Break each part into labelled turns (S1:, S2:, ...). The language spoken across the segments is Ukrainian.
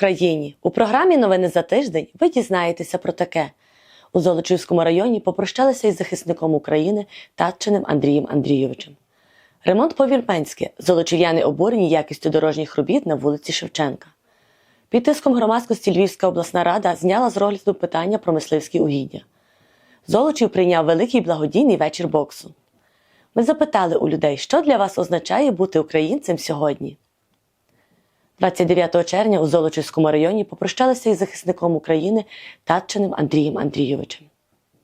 S1: Україні! У програмі Новини за тиждень ви дізнаєтеся про таке. У Золочівському районі попрощалися із захисником України Татчиним Андрієм Андрійовичем. Ремонт по-вірменськи. Обурені якістю дорожніх робіт на вулиці Шевченка. Під тиском громадськості Львівська обласна рада зняла з розгляду питання про мисливські угіддя. Золочів прийняв великий благодійний вечір боксу. Ми запитали у людей, що для вас означає бути українцем сьогодні. 29 червня у Золочівському районі попрощалися із захисником України Татчиним Андрієм Андрійовичем.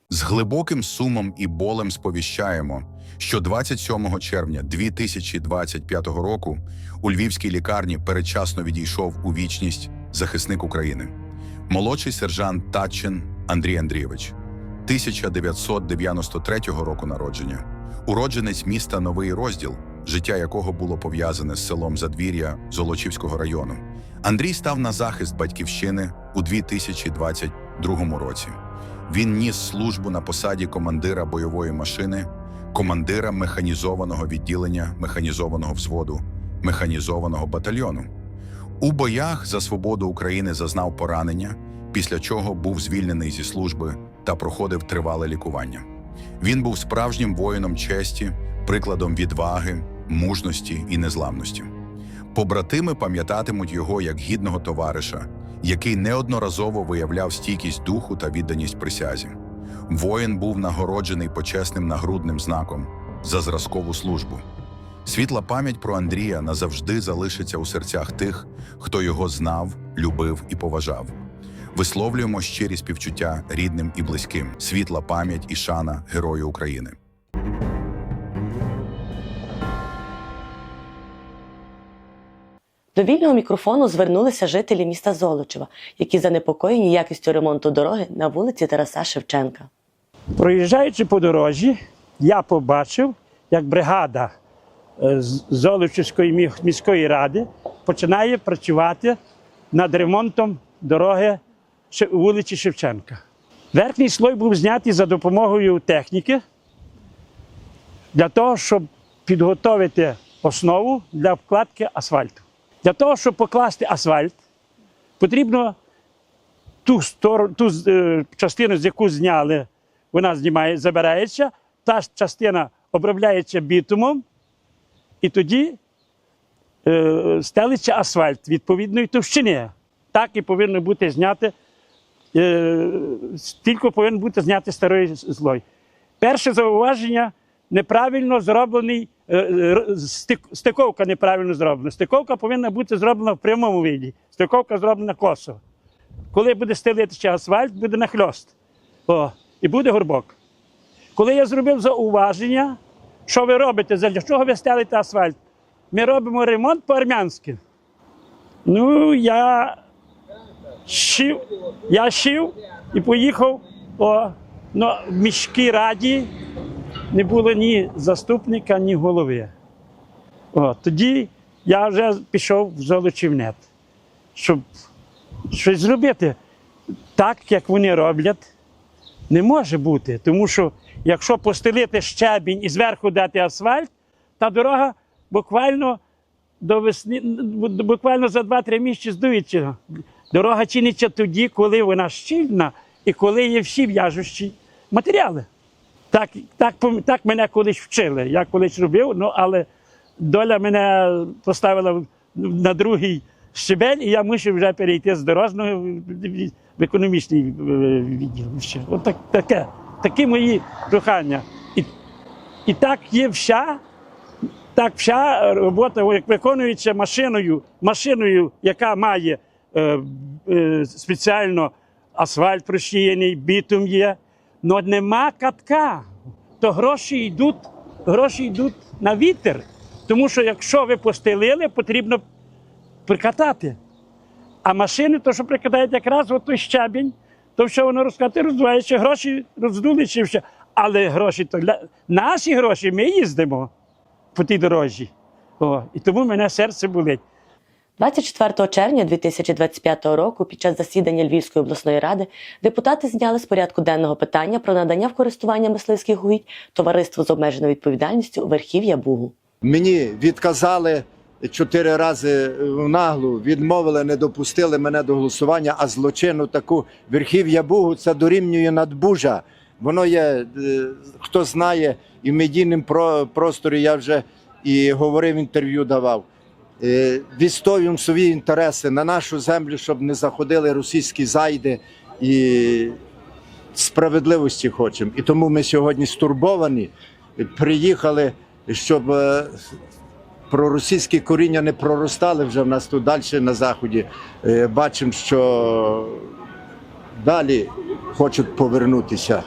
S2: З глибоким сумом і болем сповіщаємо, що 27 червня 2025 року у львівській лікарні передчасно відійшов у вічність захисник України, молодший сержант Татчин Андрій Андрійович, 1993 року народження, уродженець міста Новий Розділ, життя якого було пов'язане з селом Задвір'я Золочівського району. Андрій став на захист батьківщини у 2022 році. Він ніс службу на посаді командира бойової машини, командира механізованого відділення механізованого взводу, механізованого батальйону. У боях за свободу України зазнав поранення, після чого був звільнений зі служби та проходив тривале лікування. Він був справжнім воїном честі, прикладом відваги, мужності і незламності. Побратими пам'ятатимуть його як гідного товариша, який неодноразово виявляв стійкість духу та відданість присязі. Воїн був нагороджений почесним нагрудним знаком за зразкову службу. Світла пам'ять про Андрія назавжди залишиться у серцях тих, хто його знав, любив і поважав. Висловлюємо щирі співчуття рідним і близьким. Світла пам'ять і шана Герою України.
S1: До вільного мікрофону звернулися жителі міста Золочева, які занепокоєні якістю ремонту дороги на вулиці Тараса Шевченка.
S3: Проїжджаючи по дорожі, я побачив, як бригада е, Золочівської міської ради починає працювати над ремонтом дороги вулиці Шевченка. Верхній слой був знятий за допомогою техніки для того, щоб підготовити основу для вкладки асфальту. Для того, щоб покласти асфальт, потрібно ту, сторону, ту е, частину, з яку зняли, вона знімає, забирається, та частина обробляється бітумом, і тоді е, стелиться асфальт відповідної товщини. Так і повинно бути зняти, е, тільки повинен бути знятий старий слой. Перше зауваження неправильно зроблений, стиковка неправильно зроблена. Стиковка повинна бути зроблена в прямому виді. Стиковка зроблена косо. Коли буде стелитися асфальт, буде нахльост. О, і буде горбок. Коли я зробив зауваження, що ви робите, для чого ви стелите асфальт? Ми робимо ремонт по-армянськи. Ну, я шив, я шив і поїхав о, ну, в міській раді не було ні заступника, ні голови. О, тоді я вже пішов в Золочівнет, щоб щось зробити. Так, як вони роблять, не може бути. Тому що якщо постелити щебінь і зверху дати асфальт, та дорога буквально до весни, буквально за 2-3 місяці здується. Дорога чиниться тоді, коли вона щільна і коли є всі в'яжущі матеріали. Так, так, так мене колись вчили. Я колись робив, ну але доля мене поставила на другий щебель, і я мусив вже перейти з дорожнього в- економічний е, відділ. От так, таке, такі мої прохання. І, і так є вся, так вся робота, як виконується машиною, машиною, яка має е, е, спеціально асфальт просіяний, бітум є, але нема катка. То гроші йдуть, гроші йдуть на вітер. Тому що якщо ви постелили, потрібно прикатати. А машини, то, що прикатають якраз от той щебінь, то що воно розкати, роздувається, гроші роздули чи все. Але гроші то наші гроші ми їздимо по тій дорожі. О, і тому мене серце болить.
S1: 24 червня 2025 року під час засідання Львівської обласної ради депутати зняли з порядку денного питання про надання в користування мисливських угідь товариству з обмеженою відповідальністю верхів'я Бугу.
S4: Мені відказали чотири рази в наглу відмовили, не допустили мене до голосування, а злочину таку верхів'я Бугу це дорівнює надбужа. Воно є, е, хто знає, і в медійному про- просторі я вже і говорив, інтерв'ю давав. Е, Відстоюємо свої інтереси на нашу землю, щоб не заходили російські зайди і справедливості хочемо. І тому ми сьогодні стурбовані, приїхали, щоб е, проросійські коріння не проростали вже в нас тут далі на заході. Е, Бачимо, що далі хочуть повернутися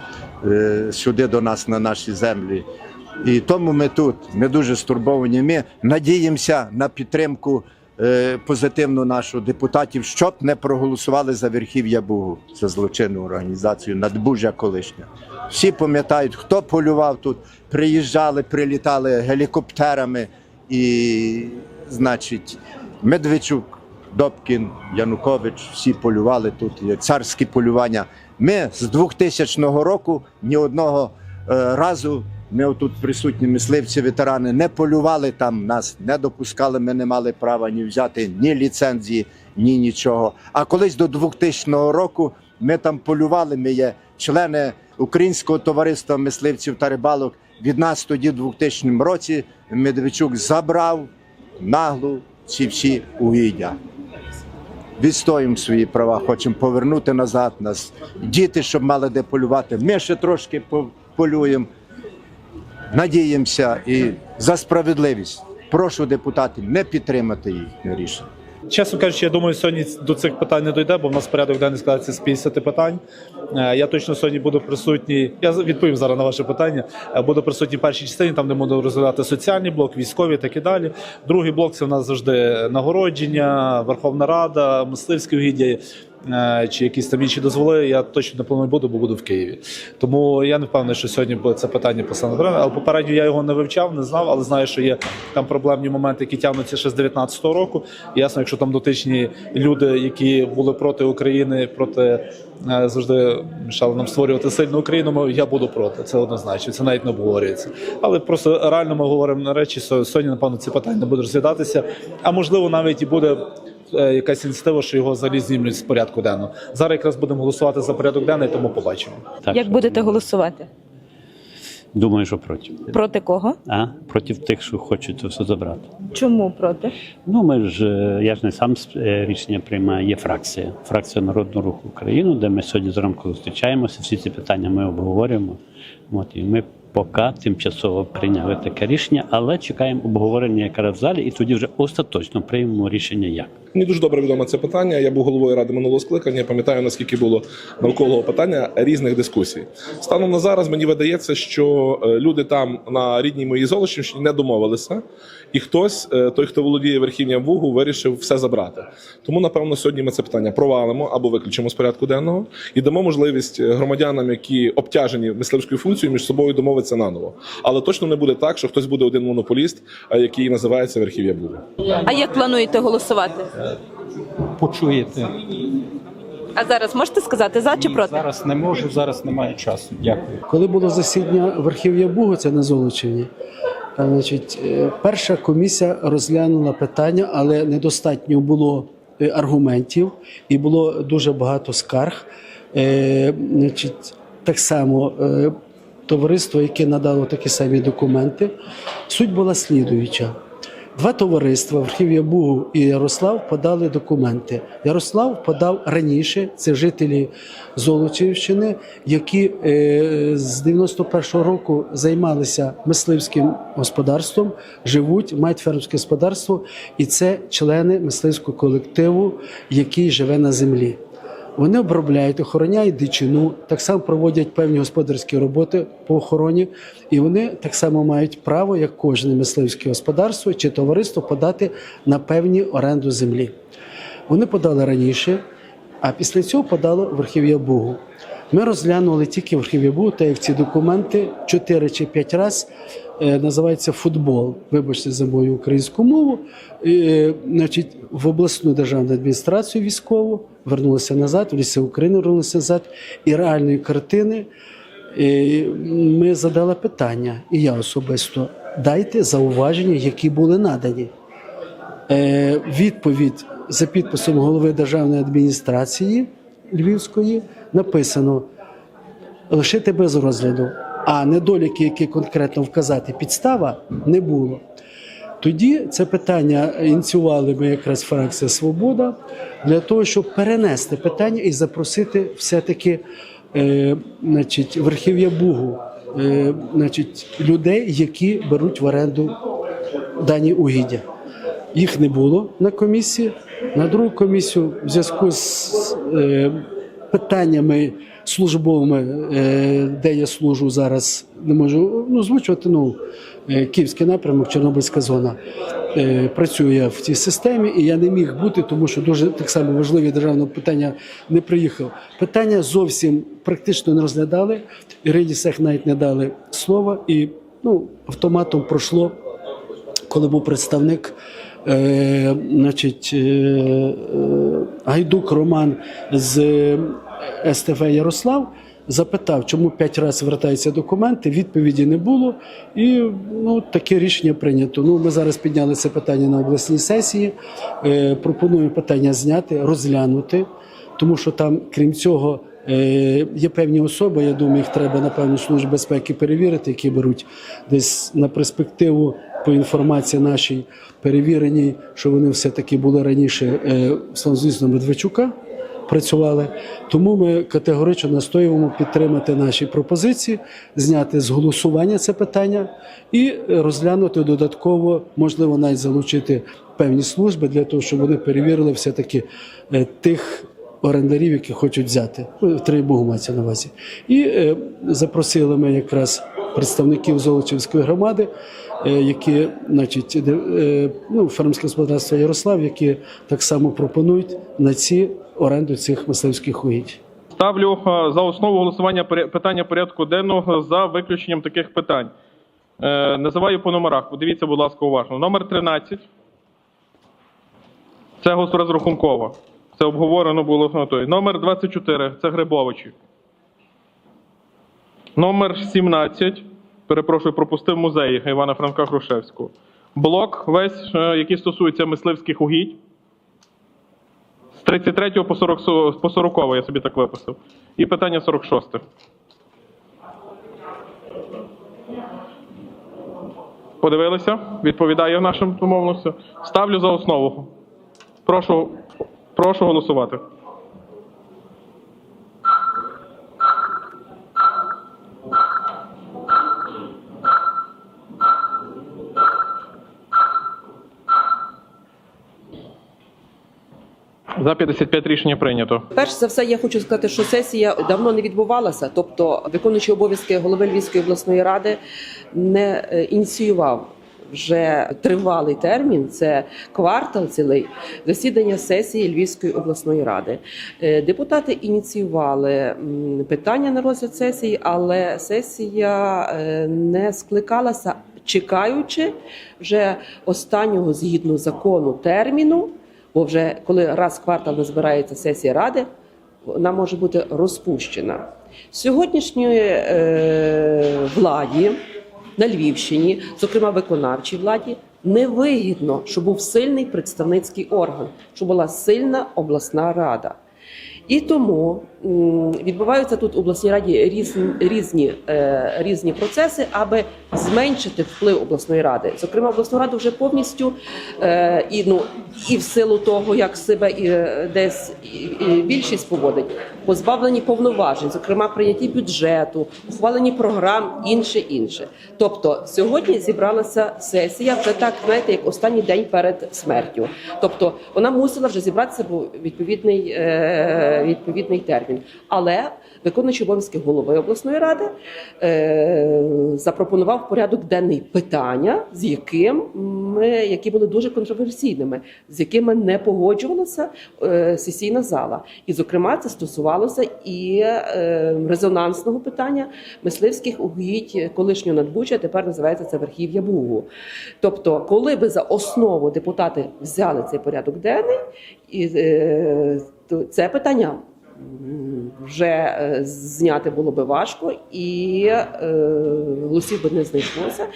S4: сюди до нас на наші землі. І тому ми тут, ми дуже стурбовані. Ми надіємося на підтримку е, позитивну нашу депутатів, щоб не проголосували за верхів'я Бугу, за злочинну організацію Надбужа колишня. Всі пам'ятають, хто полював тут, приїжджали, прилітали гелікоптерами і, значить, Медведчук, Добкін, Янукович, всі полювали тут, є царські полювання. Ми з 2000 року ні одного е, разу, ми тут присутні мисливці, ветерани, не полювали там, нас не допускали, ми не мали права ні взяти ні ліцензії, ні нічого. А колись до 2000 року ми там полювали, ми є члени Українського товариства мисливців та рибалок. Від нас тоді, в 2000 році, Медведчук забрав наглу ці всі угіддя. Відстоїмо свої права, хочемо повернути назад нас. Діти, щоб мали де полювати. Ми ще трошки по- полюємо. Надіємося і за справедливість. Прошу депутатів не підтримати їхнє рішення.
S5: Чесно кажучи, я думаю, сьогодні до цих питань не дойде, бо в нас порядок денний складається з 50 питань. Е, Я точно сьогодні буду присутній. Я відповім зараз на ваше питання. Е, Буду присутній в першій частині, там де буду розглядати соціальний блок, військові так і далі. Другий блок це в нас завжди нагородження, Верховна Рада, мисливські угіддя. Е, Чи якісь там інші дозволи, я точно не планую буду, бо буду в Києві. Тому я не впевнений, що сьогодні буде це питання поставлено. Але попередньо я його не вивчав, не знав, але знаю, що є там проблемні моменти, які тягнуться ще з 19-го року. Ясно, якщо там дотичні люди, які були проти України, проти е, завжди мішали нам створювати сильну Україну, я буду проти. Це однозначно, це навіть не обговорюється. Але просто реально ми говоримо на речі. що Сьогодні, напевно, ці питання не будуть розглядатися. А можливо, навіть і буде. Е, Якась ініціатива, що його взагалі знімуть з порядку денного. Зараз якраз будемо голосувати за порядок денний, тому побачимо.
S6: Так,
S7: Як
S6: що
S7: будете голосувати?
S6: Думаю, що проти.
S7: Проти кого?
S6: А? Проти тих, що хочуть це все забрати.
S7: Чому проти?
S6: Ну, ми ж, е, я ж не сам е, рішення приймаю, є фракція. Фракція Народного руху України, де ми сьогодні зранку зустрічаємося, всі ці питання ми обговорюємо. От, і ми поки тимчасово прийняли таке рішення, але чекаємо обговорення якраз в залі, і тоді вже остаточно приймемо рішення як.
S8: Мені дуже добре відомо це питання. Я був головою ради минулого скликання. Пам'ятаю наскільки було навколо питання різних дискусій. Станом на зараз мені видається, що е, люди там на рідній моїй Золочівщині не домовилися, і хтось, е, той, хто володіє верхівням Бугу, вирішив все забрати. Тому, напевно, сьогодні ми це питання провалимо або виключимо з порядку денного і дамо можливість е, громадянам, які обтяжені мисливською функцією, між собою домовитися наново. Але точно не буде так, що хтось буде один монополіст, який називається верхів'я Бугу.
S7: А як плануєте голосувати?
S9: почуєте.
S7: А зараз можете сказати за чи
S9: Ні,
S7: проти?
S9: Зараз не можу, зараз немає часу. Дякую.
S10: Коли було засідання верхів'я Бугу, це на Золочеві, е, значить, е, перша комісія розглянула питання, але недостатньо було е, аргументів і було дуже багато скарг. Е, Значить, так само товариство, яке надало такі самі документи, суть була слідуюча. Два товариства Верхів'я Бугу і Ярослав подали документи. Ярослав подав раніше, це жителі Золочівщини, які е, з 91-го року займалися мисливським господарством, живуть, мають фермерське господарство, і це члени мисливського колективу, який живе на землі. Вони обробляють, охороняють дичину, так само проводять певні господарські роботи по охороні, і вони так само мають право, як кожне мисливське господарство чи товариство, подати на певні оренду землі. Вони подали раніше, а після цього подало Верхів'я Бугу. Ми розглянули тільки Верхів'я Бугу, та як ці документи 4 чи 5 разів е, називається футбол. Вибачте за мою українську мову. Е, значить, в обласну державну адміністрацію військову вернулися назад, в ліси України вернулися назад. І реальної картини е, ми задали питання, і я особисто дайте зауваження, які були надані. Відповідь за підписом голови державної адміністрації Львівської написано лишити без розгляду, а недоліки, які конкретно вказати, підстава не було. Тоді це питання ініціювали ми якраз фракція Свобода для того, щоб перенести питання і запросити все-таки е, значить, верхів'я Бугу, е, значить, людей, які беруть в оренду дані угіддя. Їх не було на комісії. На другу комісію в зв'язку з е, питаннями службовими, е, де я служу зараз, не можу ну, озвучувати, ну, е, Київський напрямок, Чорнобильська зона. Е, Працюю я в цій системі, і я не міг бути, тому що дуже так само важливі державне питання не приїхав. Питання зовсім практично не розглядали. Ірині Сех навіть не дали слова, і ну, автоматом пройшло коли був представник, е, значить, е, е, Гайдук Роман з е, СТФ Ярослав запитав, чому п'ять разів вертаються документи. Відповіді не було, і ну, таке рішення прийнято. Ну, ми зараз підняли це питання на обласній сесії. Е, пропоную питання зняти, розглянути, тому що там, крім цього. Е, Є певні особи, я думаю, їх треба напевно служб безпеки перевірити, які беруть десь на перспективу по інформації нашій перевіреній, що вони все-таки були раніше е, славнозвісно Медведчука працювали. Тому ми категорично настоюємо підтримати наші пропозиції, зняти з голосування це питання і розглянути додатково, можливо, навіть залучити певні служби для того, щоб вони перевірили все-таки е, тих орендарів, які хочуть взяти. Ну, Три Богу мається на увазі. І е, запросили ми якраз представників Золочівської громади, е, які, значить, е, ну, фермерське господарство Ярослав, які так само пропонують на ці оренду цих мисливських угідь.
S11: Ставлю е, за основу голосування питання порядку денного за виключенням таких питань. Називаю по номерах. Подивіться, будь ласка, уважно. Номер 13. Це розрахунково. Це обговорено було той. Номер 24. Це Грибовичі. Номер 17. Перепрошую, пропустив музей Івана Франка Грушевського. Блок весь, е, який стосується мисливських угідь. З 33 по 40, по 40 я собі так виписав. І питання 46. Подивилися? Відповідає нашим домовленостям. Ставлю за основу. Прошу, прошу голосувати. За 55 рішення прийнято.
S12: Перш за все, я хочу сказати, що сесія давно не відбувалася. Тобто, виконуючий обов'язки голови Львівської обласної ради не е, ініціював вже тривалий термін. Це квартал цілий засідання сесії Львівської обласної ради. Е, Депутати ініціювали питання на розгляд сесії, але сесія е, не скликалася, чекаючи вже останнього згідно закону терміну. Бо вже коли раз квартал не збирається сесія ради, вона може бути розпущена. Сьогоднішньої е, владі на Львівщині, зокрема виконавчій владі, невигідно, щоб був сильний представницький орган, щоб була сильна обласна рада. І тому відбуваються тут в обласній раді різні, різні, е, різні процеси, аби зменшити вплив обласної ради. Зокрема, обласну раду вже повністю е, і ну і в силу того, як себе і, е, десь і, і більшість поводить, позбавлені повноважень, зокрема прийняті бюджету, ухвалені програм, інше інше. Тобто сьогодні зібралася сесія вже так, знаєте, як останній день перед смертю. Тобто вона мусила вже зібратися, бо відповідний, е, відповідний термін. Але виконуючий обов'язки голови обласної ради е, запропонував порядок денний питання, з яким ми, які були дуже контроверсійними, з якими не погоджувалася е, сесійна зала. І, зокрема, це стосувалося і е, резонансного питання мисливських угідь колишнього надбуча, тепер називається це верхів'я Бугу. Тобто, коли би за основу депутати взяли цей порядок денний, і е, це питання вже е, зняти було би важко, і е, голосів би не знайшлося.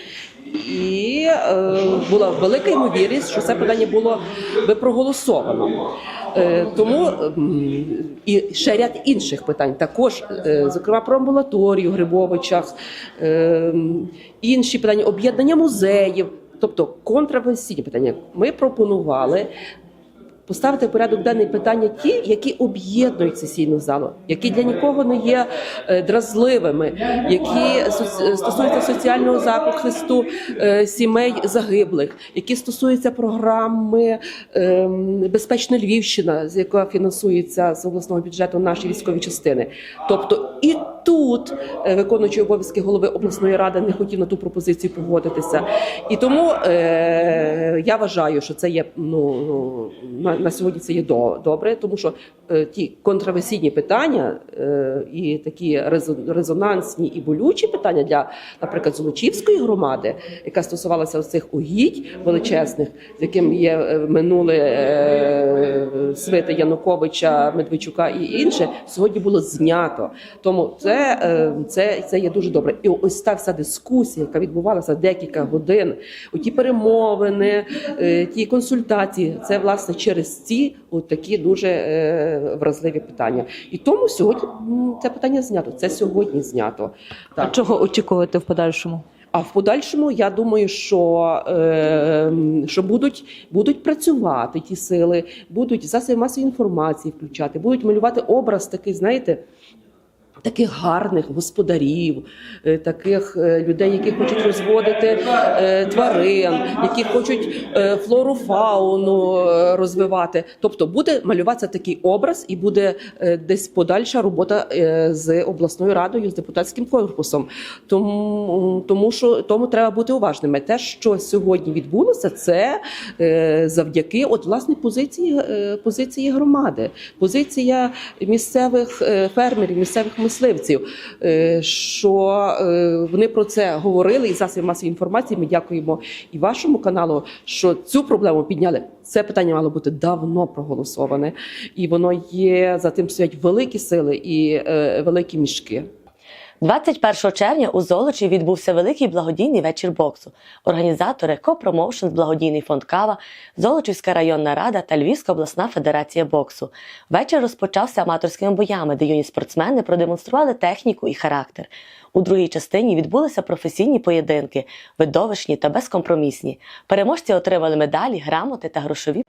S12: і е, була велика ймовірність, що це питання було би проголосовано. Е, Тому м, і ще ряд інших питань, також, е, зокрема, про амбулаторію в Грибовичах, е, інші питання, об'єднання музеїв, тобто контроверсійні питання. Ми пропонували поставити в порядок денний питання ті, які об'єднують сесійну залу, які для нікого не є е, дразливими, які стосуються соціального захисту е, сімей загиблих, які стосуються програми ем, Безпечна Львівщина, з яка фінансується з обласного бюджету наші військові частини. Тобто і тут е, виконуючий обов'язки голови обласної ради не хотів на ту пропозицію погодитися. І тому е, я вважаю, що це є ну, на, на сьогодні це є до, добре, тому що е, ті контроверсійні питання е, і такі резонансні і болючі питання для, наприклад, Золочівської громади, яка стосувалася цих угідь величезних, з яким є е, минуле е, свити Януковича, Медведчука і інше, сьогодні було знято. Тому це, е, це, це є дуже добре. І ось та вся дискусія, яка відбувалася декілька годин, у ті перемовини, е, ті консультації, це власне через ці от такі дуже е, вразливі питання. І тому сьогодні це питання знято. Це сьогодні знято.
S7: А чого очікувати в подальшому?
S12: А в подальшому я думаю, що, е, що будуть, будуть працювати ті сили, будуть засоби масової інформації включати, будуть малювати образ такий, знаєте. Таких гарних господарів, е, таких е, людей, які хочуть розводити е, тварин, які хочуть флору, фауну розвивати. Тобто буде малюватися такий образ, і буде десь подальша робота з обласною радою, з депутатським корпусом. Тому, тому що тому треба бути уважними. Те, що сьогодні відбулося, це завдяки от власне позиції, позиції громади, позиція місцевих фермерів, місцевих мисливців. Е, Що е, вони про це говорили, і засоби масової інформації. Ми дякуємо і вашому каналу, що цю проблему підняли. Це питання мало бути давно проголосоване, і воно є за тим стоять великі сили і е, великі мішки.
S1: 21 червня у Золочі відбувся великий благодійний вечір боксу. Організатори Копромоушенс, благодійний фонд Кава, Золочівська районна рада та Львівська обласна федерація боксу. Вечір розпочався аматорськими боями, де юні спортсмени продемонстрували техніку і характер. У другій частині відбулися професійні поєдинки, видовищні та безкомпромісні. Переможці отримали медалі, грамоти та грошові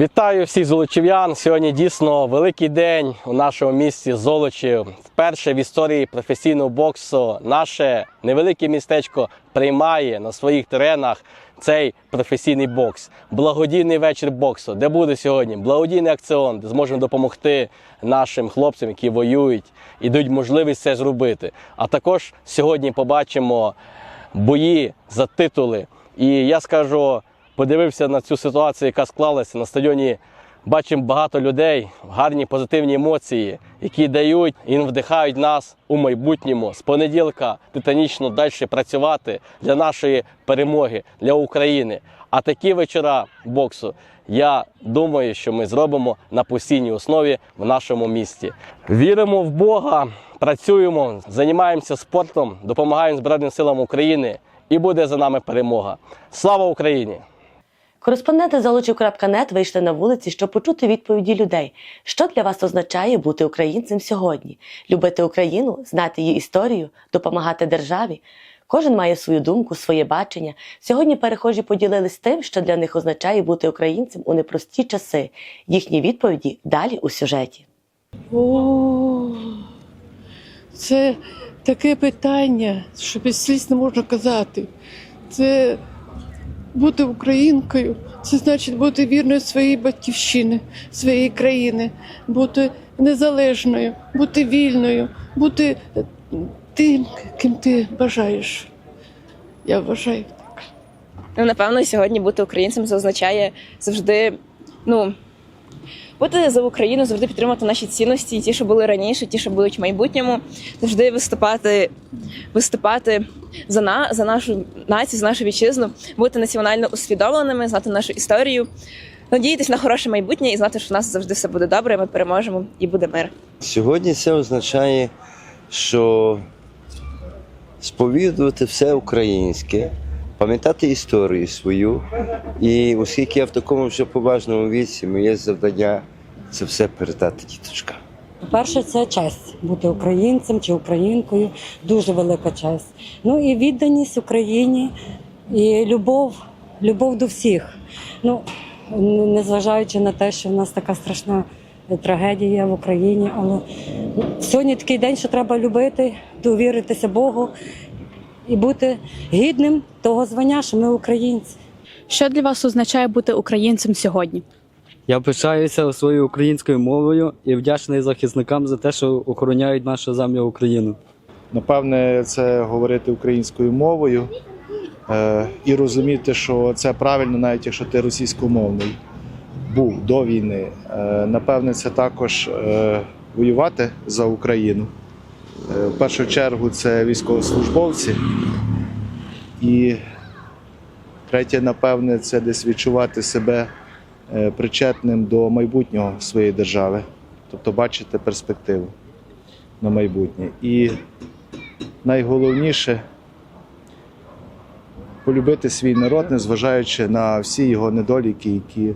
S13: Вітаю всіх золочів'ян. Сьогодні дійсно великий день у нашому місті Золочів. Вперше в історії професійного боксу наше невелике містечко приймає на своїх теренах цей професійний бокс. Благодійний вечір боксу, де буде сьогодні благодійний акціон, де зможемо допомогти нашим хлопцям, які воюють, і дають можливість це зробити. А також сьогодні побачимо бої за титули. І я скажу, подивився на цю ситуацію, яка склалася на стадіоні. Бачимо багато людей, гарні позитивні емоції, які дають і вдихають нас у майбутньому з понеділка титанічно далі працювати для нашої перемоги, для України. А такі вечора боксу я думаю, що ми зробимо на постійній основі в нашому місті. Віримо в Бога, працюємо, займаємося спортом, допомагаємо Збройним силам України, і буде за нами перемога. Слава Україні!
S1: Кореспонденти Золочів.нет вийшли на вулиці, щоб почути відповіді людей. Що для вас означає бути українцем сьогодні? Любити Україну, знати її історію, допомагати державі? Кожен має свою думку, своє бачення. Сьогодні перехожі поділились тим, що для них означає бути українцем у непрості часи. Їхні відповіді далі у сюжеті.
S14: О, це таке питання, що без сліз не можна казати. Це бути українкою, це значить бути вірною своїй батьківщини, своєї країни, бути незалежною, бути вільною, бути тим, ким ти бажаєш. Я вважаю. так.
S15: Ну, напевно, сьогодні бути українцем це означає завжди ну,
S7: Бути за Україну, завжди підтримувати наші цінності, ті, що були раніше, ті, що будуть в майбутньому, завжди виступати, виступати за, на, за нашу націю, за нашу вітчизну, бути національно усвідомленими, знати нашу історію, надіятись на хороше майбутнє і знати, що в нас завжди все буде добре, ми переможемо і буде мир.
S15: Сьогодні це означає, що сповідувати все українське, пам'ятати історію свою. І оскільки я в такому вже поважному віці, моє завдання це все передати діточкам.
S16: По-перше, це честь бути українцем чи українкою, дуже велика честь. Ну і відданість Україні, і любов, любов до всіх. Ну, незважаючи на те, що в нас така страшна трагедія в Україні, але сьогодні такий день, що треба любити, довіритися Богу і бути гідним того звання, що ми українці.
S17: Що для вас означає бути українцем сьогодні?
S18: Я пишаюся своєю українською мовою і вдячний захисникам за те, що охороняють нашу землю Україну.
S19: Напевне, це говорити українською мовою е, і розуміти, що це правильно, навіть якщо ти російськомовний був до війни. Е, напевне, це також е, воювати за Україну. Е, в першу чергу це військовослужбовці. І третє, напевне, це десь відчувати себе е, причетним до майбутнього своєї держави, тобто бачити перспективу на майбутнє. І найголовніше полюбити свій народ, незважаючи на всі його недоліки, які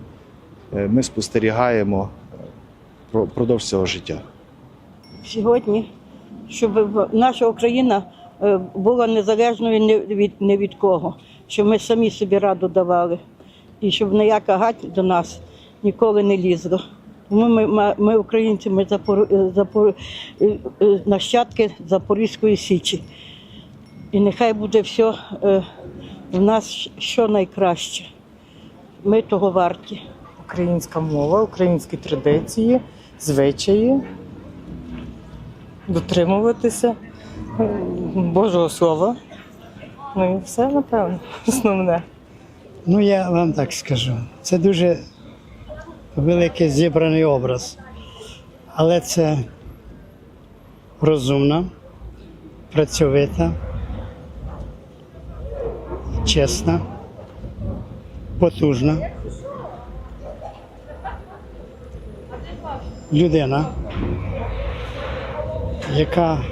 S19: е, ми спостерігаємо про- впродовж цього життя.
S20: сьогодні, щоб наша Україна е, була незалежною ні від, ні від кого, щоб ми самі собі раду давали, і щоб ніяка гать до нас ніколи не лізла. Ми, ми, ми українці, ми запор, е, запор, е, нащадки Запорізької Січі. І нехай буде все в нас що найкраще. Ми того варті.
S21: Українська мова, українські традиції, звичаї, дотримуватися Божого Слова. Ну і все, напевно, основне.
S22: Ну, я вам так скажу. Це дуже великий зібраний образ. Але це розумна, працьовита, чесна, потужна людина, яка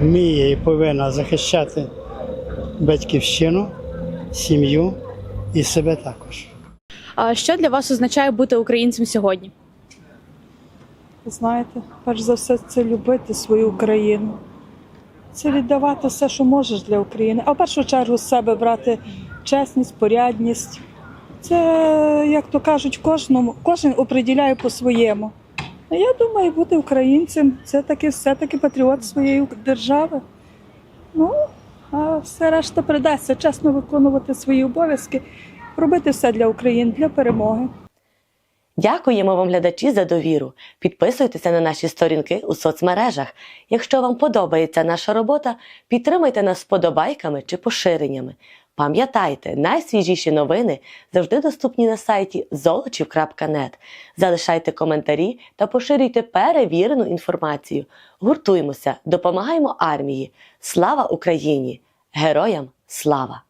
S22: вміє і повинна захищати батьківщину, сім'ю і себе також.
S17: А що для вас означає бути українцем сьогодні?
S23: Ви знаєте, перш за все, це любити свою країну. Це віддавати все, що можеш для України. А в першу чергу з себе брати чесність, порядність. Це, як то кажуть, кожному, кожен оприділяє по-своєму. А я думаю, бути українцем це таки все-таки патріот своєї держави. Ну, а все решта придасться, чесно виконувати свої обов'язки, робити все для України, для перемоги.
S1: Дякуємо вам, глядачі, за довіру. Підписуйтеся на наші сторінки у соцмережах. Якщо вам подобається наша робота, підтримайте нас вподобайками чи поширеннями. Пам'ятайте, найсвіжіші новини завжди доступні на сайті золочів.нет. Залишайте коментарі та поширюйте перевірену інформацію. Гуртуємося, допомагаємо армії. Слава Україні! Героям слава!